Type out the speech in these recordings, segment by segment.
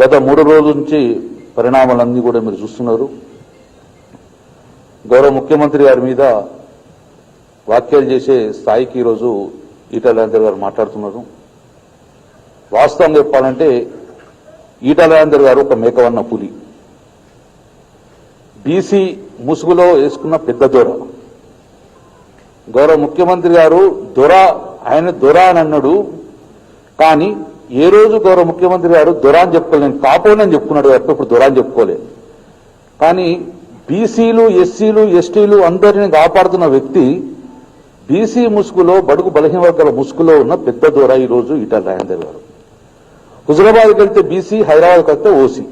గత మూడు రోజుల నుంచి పరిణామాలన్నీ కూడా మీరు చూస్తున్నారు. గౌరవ ముఖ్యమంత్రి గారి మీద వ్యాఖ్యలు చేసే స్థాయికి ఈరోజు ఈటల రాజేందర్ గారు మాట్లాడుతున్నారు. వాస్తవం చెప్పాలంటే ఈటల రాజేందర్ గారు ఒక మేకవన్న పులి బీసీ ముసుగులో వేసుకున్న పెద్ద దొర. గౌరవ ముఖ్యమంత్రి గారు దొర ఆయన దొర అని అన్నాడు. కానీ ఏ రోజు గౌరవ ముఖ్యమంత్రి గారు దురాన్ చెప్పుకోలేదు. నేను కాపోనని చెప్పుకున్నాడు తప్ప ఇప్పుడు దొర చెప్పుకోలేదు. కానీ బీసీలు ఎస్సీలు ఎస్టీలు అందరిని కాపాడుతున్న వ్యక్తి బీసీ ముసుగులో బడుగు బలహీన వర్గాల ముసుగులో ఉన్న పెద్ద దూర ఈ రోజు ఈటల రాజేందర్ గారు. హుజరాబాద్కి వెళ్తే బీసీ హైదరాబాద్కి వెళ్తే ఓసీ.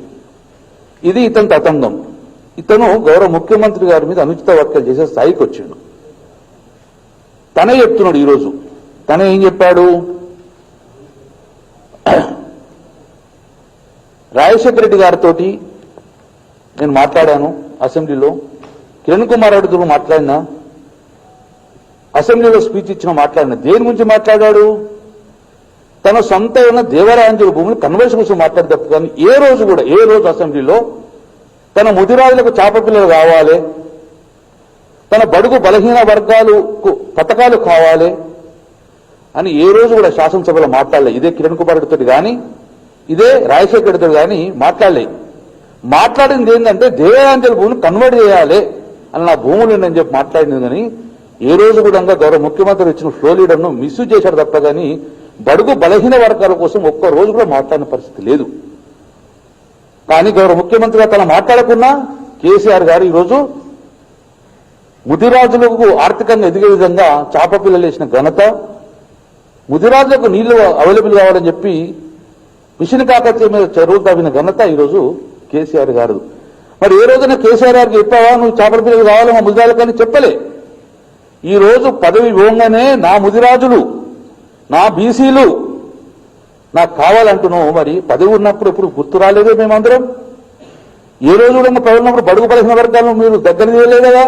ఇది ఇతని తతంగం ఇతను గౌరవ ముఖ్యమంత్రి గారి మీద అనుచిత వ్యాఖ్యలు చేసే స్థాయికి వచ్చాడు. తనే చెప్తున్నాడు ఈరోజు. తనే ఏం చెప్పాడు? రాజశేఖర రెడ్డి గారితో నేను మాట్లాడాను అసెంబ్లీలో. కిరణ్ కుమార్ రెడ్డితో మాట్లాడినా అసెంబ్లీలో స్పీచ్ ఇచ్చిన మాట్లాడిన. దేని గురించి మాట్లాడాడు? తన సొంత ఉన్న దేవరాయంజుల భూమిని కన్వర్షన్ కోసం మాట్లాడి తప్పు కానీ ఏ రోజు కూడా ఏ రోజు అసెంబ్లీలో తన ముదిరాజులకు చాప పిల్లలు కావాలి తన బడుగు బలహీన వర్గాలకు పథకాలు కావాలి అని ఏ రోజు కూడా శాసనసభలో మాట్లాడలే. ఇదే కిరణ్ కుమార్ రెడ్డితో కానీ ఇదే రాజశేఖర రెడ్డితో కానీ మాట్లాడలే. మాట్లాడింది ఏంటంటే దేవాంజలి భూమిని కన్వర్ట్ చేయాలి అని నా భూములు నేను చెప్పి మాట్లాడింది కానీ ఏ రోజు కూడా గౌరవ ముఖ్యమంత్రి ఇచ్చిన ఫ్లో లీడర్ను మిస్యూజ్ చేశాడు తప్ప కానీ బడుగు బలహీన వర్గాల కోసం ఒక్క రోజు కూడా మాట్లాడిన పరిస్థితి లేదు. కానీ గౌరవ ముఖ్యమంత్రిగా తన మాట్లాడకున్నా కేసీఆర్ గారు ఈరోజు ముదిరాజులకు ఆర్థికంగా ఎదిగే విధంగా చాప పిల్లలు వేసిన ఘనత ముదిరాజులకు నీళ్ళు అవైలబుల్ కావాలని చెప్పి మిషన్ కాకతీయ మీద చెరువులు తవ్విన ఘనత ఈరోజు కేసీఆర్ గారు. మరి ఏ రోజున కేసీఆర్ గారికి చెప్పావా? నువ్వు చేపల పిల్లలు కావాలి మా ముదిరాజులకు చెప్పలే. ఈ రోజు పదవి ఇవ్వగానే నా ముదిరాజులు నా బీసీలు నాకు కావాలంటున్నావు. మరి పదవి ఉన్నప్పుడు ఇప్పుడు గుర్తు రాలేదే మేమందరం? ఏ రోజు కూడా పదవి ఉన్నప్పుడు బడుగు బలహీన వర్గాలను మీరు దగ్గర తీయలేదు కదా?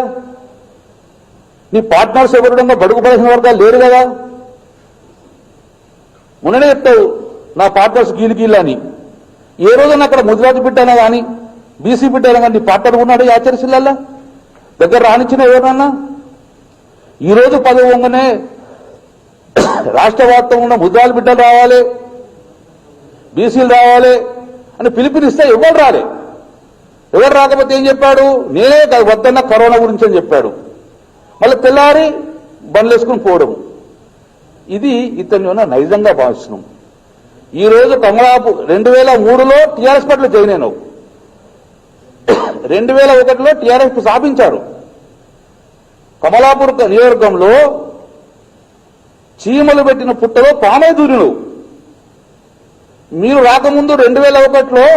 నీ పార్ట్నర్స్ ఎవరు బడుగు బలహీన వర్గాలు లేరు కదా? మొన్ననే చెప్తావు నా పార్టర్స్ గీలు గీలు అని. ఏ రోజున అక్కడ ముదిరాజు బిడ్డనా కానీ బీసీ బిడ్డనా కానీ నీ ఉన్నాడు ఈ దగ్గర రానిచ్చిన ఎవరన్నా ఈ రోజు పదవి వంగనే రాష్ట్ర వ్యాప్తంగా ఉన్న ముద్రాలు బిడ్డలు రావాలి బీసీలు రావాలి అని పిలుపునిస్తే ఎవరు రాలే. ఎవరు రాకపోతే ఏం చెప్పాడు? నేనే వద్దన్న కరోనా గురించి అని చెప్పాడు. మళ్ళీ తెల్లారి బండ్లు వేసుకుని పోవడం ఇది ఇతని ఉన్న నైజంగా భావిస్తున్నాం ఈ రోజు కమలాపు రెండు వేల మూడులో టీఆర్ఎస్ పట్ల జాయిన్ అయినావు. రెండు వేల ఒకటిలో టీఆర్ఎస్ స్థాపించారు. కమలాపూర్ నియోజకవర్గంలో చీమలు పెట్టిన పుట్టలో పామే దూరిను మీరు రాకముందు రెండు వేల ఒకటిలో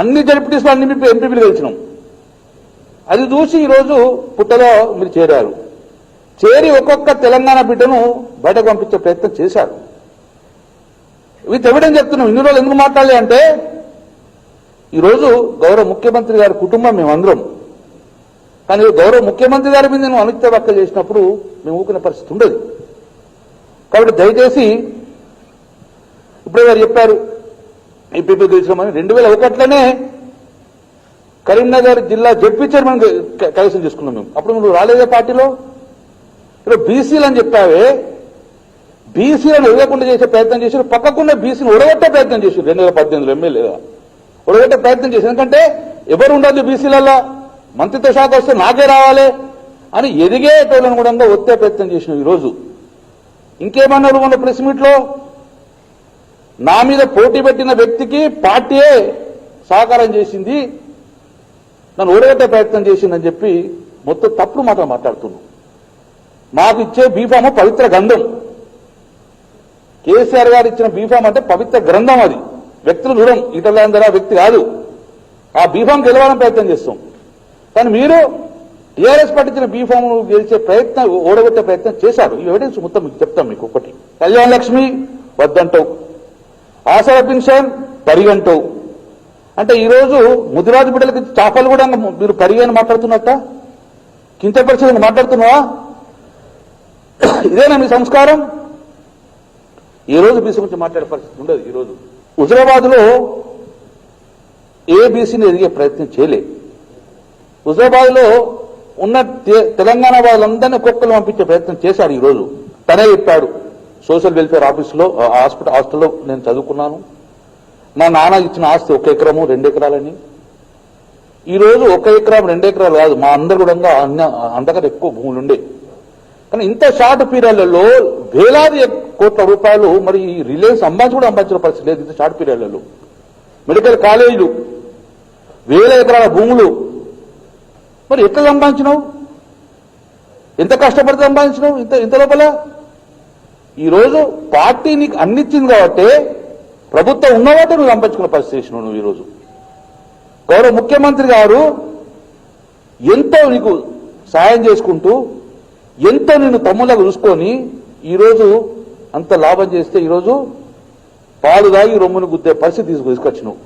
అన్ని జడ్పీటీస్లో అన్ని ఎంపీలు గెలిచినాం అది చూసి ఈరోజు పుట్టలో మీరు చేరారు. చేరి ఒక్కొక్క తెలంగాణ బిడ్డను బయటకు పంపించే ప్రయత్నం చేశారు. విత్ ఎవిడెన్స్ చెప్తున్నాం. ఇన్ని రోజులు ఎందుకు మాట్లాడాలి అంటే ఈరోజు గౌరవ ముఖ్యమంత్రి గారి కుటుంబం మేమందరం కానీ గౌరవ ముఖ్యమంత్రి గారి మీద నేను అనుచిత వ్యాఖ్యలు చేసినప్పుడు మేము ఊకునే పరిస్థితి ఉండదు. కాబట్టి దయచేసి ఇప్పుడే గారు చెప్పారు ఎంపీపీ గెలిచినామని రెండు వేల ఒకటిలోనే కరీంనగర్ జిల్లా జడ్పీ చైర్మన్ కైవసం చేసుకున్నాం మేము. అప్పుడు మీరు రాలేదే పార్టీలో? ఇప్పుడు బీసీలు అని చెప్పావే? బీసీలను ఎదగకుండా చేసే ప్రయత్నం చేశారు. పక్కకున్న బీసీని ఉడగొట్టే ప్రయత్నం చేశారు. రెండు వేల పద్దెనిమిదిలో ఎమ్మెల్యేగా ఉడగొట్టే ప్రయత్నం చేశారు. ఎందుకంటే ఎవరు ఉండదు బీసీలలో మంత్రిత్వ శాఖ వస్తే నాకే రావాలి అని ఎదిగే టోళ్ళను కూడా ఒత్తే ప్రయత్నం చేసిన ఈరోజు. ఇంకేమన్నారు మన ప్రెస్ మీట్లో? నా మీద పోటీ పెట్టిన వ్యక్తికి పార్టీయే సహకారం చేసింది. నన్ను ఓడగట్టే ప్రయత్నం చేసిందని చెప్పి మొత్తం తప్పుడు మాట మాట్లాడుతున్నాను మాకు ఇచ్చే బీఫామ్ పవిత్ర గంధం కేసీఆర్ గారు ఇచ్చిన బీఫామ్ అంటే పవిత్ర గ్రంథం అది. వ్యక్తులు దూరం ఇటలాంధ్ర వ్యక్తి కాదు. ఆ బీఫామ్ గెలవాలని ప్రయత్నం చేస్తాం. కానీ మీరు టీఆర్ఎస్ పట్టించిన బీఫామ్ గెలిచే ప్రయత్నం ఓడగొట్టే ప్రయత్నం చేశారు. ఈ ఎవిడెన్స్ మొత్తం మీకు చెప్తాం మీకు ఒకటి. కళ్యాణ లక్ష్మి వద్దంటావు. ఆసర పెన్షన్ పరిగంటావు. అంటే ఈరోజు ముదిరాజు బిడ్డలకి చాపలు కూడా మీరు పరిగని మాట్లాడుతున్నట్ట? కించపరిచని మాట్లాడుతున్నావా? ఇదేనా మీ సంస్కారం? ఈ రోజు బీసీ గురించి మాట్లాడే పరిస్థితి ఉండదు ఈరోజు హుజరాబాద్లో ఏబీసీని ఎదిగే ప్రయత్నం చేయలే. హుజరాబాద్లో ఉన్న తె- తెలంగాణ వాళ్ళందరినీ కుక్కలు పంపించే ప్రయత్నం చేశాడు ఈరోజు తనే చెప్పాడు సోషల్ వెల్ఫేర్ ఆఫీస్లో ఆ, హాస్పిటల్ హాస్టల్లో నేను చదువుకున్నాను. మా నాన్న ఇచ్చిన ఆస్తి ఒక ఎకరము రెండు ఎకరాలని. ఈరోజు ఒక ఎకరం రెండు ఎకరాలు కాదు మా అందరు కూడా అన్న ఎక్కువ భూములు ఉండే కానీ ఇంత షార్ట్ పీరియడ్లలో వేలాది కోట్ల రూపాయలు మరి ఈ రిలయన్స్ సంబంధించి కూడా సంబంధించిన పరిస్థితి లేదు ఇంత షార్ట్ పీరియడ్లలో. మెడికల్ కాలేజీలు వేల ఎకరాల భూములు. మరి ఎట్లా సంపాదించినావు? ఎంత కష్టపడితే సంపాదించినావు? ఇంత ఇంత లోపల? ఈరోజు పార్టీ నీకు అన్నిచ్చింది కాబట్టి ప్రభుత్వం ఉన్నవాటే నువ్వు సంపాదించుకున్న పరిస్థితి నువ్వు ఈరోజు. గౌరవ ముఖ్యమంత్రి గారు ఎంతో నీకు సాయం చేసుకుంటూ ఎంతో నేను తమ్ముళ్ళకు చూసుకొని ఈరోజు అంత లాభం చేస్తే ఈరోజు పాలు దాగి రొమ్మును గుద్దే పరిస్థితి తీసుకు తీసుకొచ్చినావు.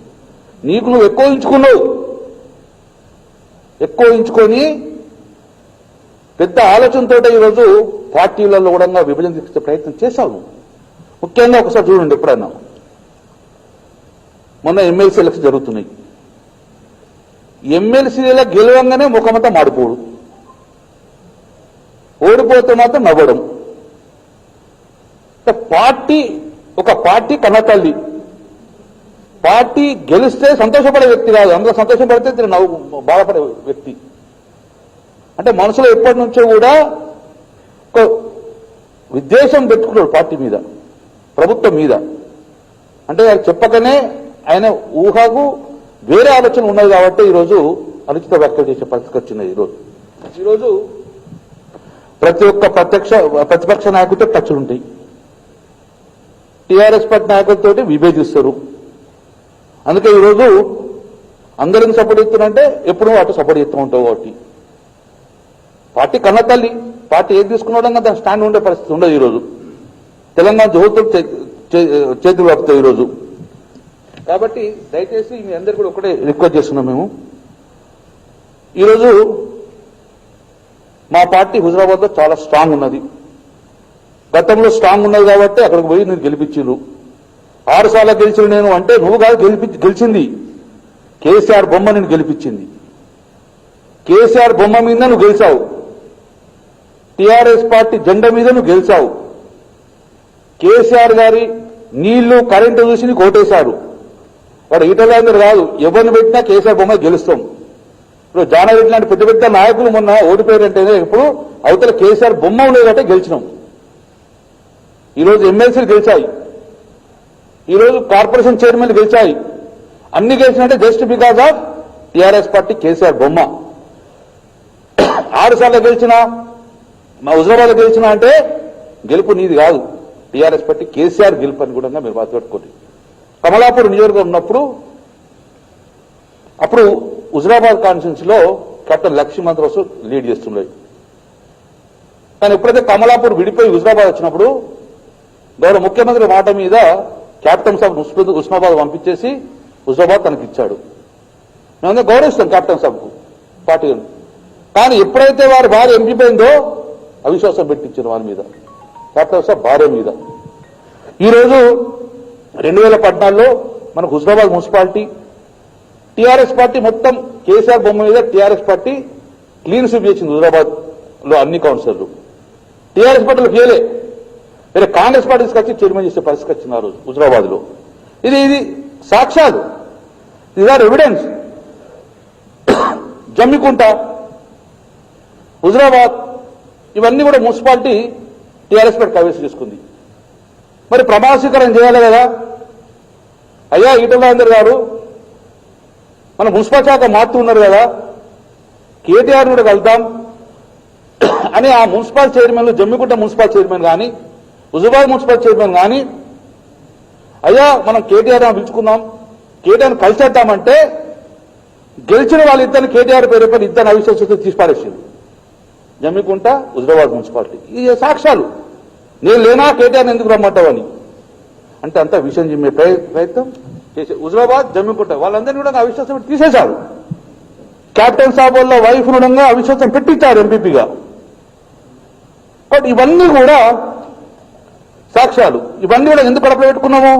నీకు నువ్వు ఎక్కువ ఎంచుకున్నావు ఎక్కువ ఎంచుకొని పెద్ద ఆలోచనతో ఈరోజు పార్టీలలో కూడా విభజన తీసుకొచ్చే ప్రయత్నం చేశావు నువ్వు. ముఖ్యంగా ఒకసారి చూడండి ఎప్పుడన్నా. మొన్న ఎమ్మెల్సీ ఎలక్షన్ జరుగుతున్నాయి. ఎమ్మెల్సీల గెలవంగానే ముఖమంతా మాడిపోడు. ఓడిపోతే మాత్రం నవ్వడం. పార్టీ ఒక పార్టీ కన్నతల్లి పార్టీ గెలిస్తే సంతోషపడే వ్యక్తి కాదు. అందులో సంతోషపడితే తిరిగి నవ్వు బాధపడే వ్యక్తి. అంటే మనసులో ఎప్పటి నుంచో కూడా ఒక విద్వేషం పెట్టుకున్నాడు పార్టీ మీద ప్రభుత్వం మీద. అంటే ఆయన చెప్పకనే ఆయన ఊహకు వేరే ఆలోచన ఉన్నది కాబట్టి ఈరోజు అనుచిత వ్యాఖ్యలు చేసే పరిస్థితి వచ్చింది ఈరోజు. ఈరోజు ప్రతి ఒక్క ప్రత్యక్ష ప్రతిపక్ష నాయకుడితో టచ్లు ఉంటాయి. టీఆర్ఎస్ పార్టీ నాయకులతో విభేదిస్తారు. అందుకే ఈరోజు అందరిని సపోర్ట్ ఇస్తున్నారంటే ఎప్పుడు అటు సపోర్ట్ చేస్తూ ఉంటావు కాబట్టి. పార్టీ కన్న తల్లి పార్టీ ఏది తీసుకున్నాడంగా దాని స్టాండ్ ఉండే పరిస్థితి ఉండదు ఈరోజు. తెలంగాణ యువతులు చే- చే- చేతులు కప్పుతాయి ఈరోజు. కాబట్టి దయచేసి మీ అందరు కూడా ఒకటే రిక్వెస్ట్ చేస్తున్నాం మేము. ఈరోజు మా పార్టీ హుజరాబాద్లో చాలా స్ట్రాంగ్ ఉన్నది. గతంలో స్ట్రాంగ్ ఉన్నది కాబట్టి అక్కడికి పోయి నేను గెలిపించారు ఆరు సార్లు గెలిచిన నేను అంటే నువ్వు కాదు గెలిపి గెలిచింది. కేసీఆర్ బొమ్మ నేను గెలిపించింది. కేసీఆర్ బొమ్మ మీద నువ్వు గెలిచావు. టీఆర్ఎస్ పార్టీ జెండా మీద నువ్వు గెలిచావు. కేసీఆర్ గారి నీళ్ళు కరెంటు చూసి నీకు ఓటేశారు. వాడు ఈటలాందరూ కాదు ఎవరిని పెట్టినా కేసీఆర్ బొమ్మ గెలుస్తాం. ఇప్పుడు జానారెడ్డి లాంటి పెద్ద పెద్ద నాయకులు మొన్న ఓడిపోయారంటేనే ఇప్పుడు అవతల కేసీఆర్ బొమ్మ ఉండేదంటే గెలిచినాం. ఈరోజు ఎమ్మెల్సీలు గెలిచాయి. ఈరోజు కార్పొరేషన్ చైర్మన్ గెలిచాయి. అన్ని గెలిచినట్టే just because of TRS party KCR బొమ్మ. ఆరు సార్లు గెలిచినా మా హుజరాబాద్ గెలిచినా అంటే గెలుపు నీది కాదు. టీఆర్ఎస్ పార్టీ కేసీఆర్ గెలుపు అని కూడా మీరు బాధపెట్టుకోండి కమలాపూర్ నియోజకవర్గం ఉన్నప్పుడు అప్పుడు హుజరాబాద్ కాన్స్టిట్యూన్సీ లో కెప్టెన్ లక్ష్మణ్ లీడ్ చేస్తున్నాయి కానీ ఎప్పుడైతే కమలాపూర్ విడిపోయి హుజరాబాద్ వచ్చినప్పుడు గౌరవ ముఖ్యమంత్రి మాట మీద కెప్టెన్ సాబ్ ఉస్మాద్ పంపించేసి హుజరాబాద్ తనకి ఇచ్చాడు మేము గౌరవిస్తాం కెప్టెన్ సాబ్కు పార్టీ కానీ ఎప్పుడైతే వారి భార్య ఎంపిపోయిందో అవిశ్వాసం పెట్టించారు వారి మీద. కెప్టెన్ సాబ్ భార్య మీద. ఈరోజు రెండు వేల పద్నాలుగులో మనకు హుజరాబాద్ మున్సిపాలిటీ టీఆర్ఎస్ పార్టీ మొత్తం కేసీఆర్ బొమ్మ మీద టీఆర్ఎస్ పార్టీ క్లీన్ స్వీప్ చేసింది హుజరాబాద్లో అన్ని కౌన్సిలర్లు. టీఆర్ఎస్ పార్టీలో ఫెయిలే. వేరే కాంగ్రెస్ పార్టీ తీసుకొచ్చి చైర్మన్ చేసే పరిస్థితి వచ్చింది ఆ రోజు హుజరాబాద్లో ఇది ఇది సాక్ష్యాలు. ఇది ఆర్ ఎవిడెన్స్ జమ్మికుంట హుజరాబాద్ ఇవన్నీ కూడా మున్సిపాలిటీ టీఆర్ఎస్ పార్టీ కైవసం చేసుకుంది. మరి ప్రమాణ చేయాలి కదా? అయ్యా ఈటల గారు మన మున్సిపల్ శాఖ మారుతున్నారు కదా. కేటీఆర్ కూడా కలుద్దాం అని ఆ municipal chairman Jammikunta municipal chairman కానీ హుజుబాద్ మున్సిపల్ చైర్మన్ కానీ అయ్యా మనం కేటీఆర్ అని పిలుచుకుందాం. కేటీఆర్ కలిసేద్దామంటే గెలిచిన వాళ్ళిద్దరిని కేటీఆర్ పేరు పైన ఇద్దరు అవిశ్వాసంతో తీసిపారేసింది జమ్మికుంట హుజరాబాద్ మున్సిపాలిటీ. ఇది సాక్ష్యాలు. నేను లేనా కేటీఆర్ ఎందుకు రమ్మంటావని అంటే అంతా విషయం చెప్పే ప్రయత్నం. చేసే హుజరాబాద్ జమ్మికుంట. వాళ్ళందరినీ కూడా అవిశ్వాసం పెట్టి తీసేశారు. క్యాప్టెన్ సాబ్ వాళ్ళ వైఫ్ ఉండగా అవిశ్వాసం పెట్టించారు ఎంపీపీగా బట్ ఇవన్నీ కూడా సాక్ష్యాలు. ఇవన్నీ కూడా ఎందుకు కడప పెట్టుకున్నాము?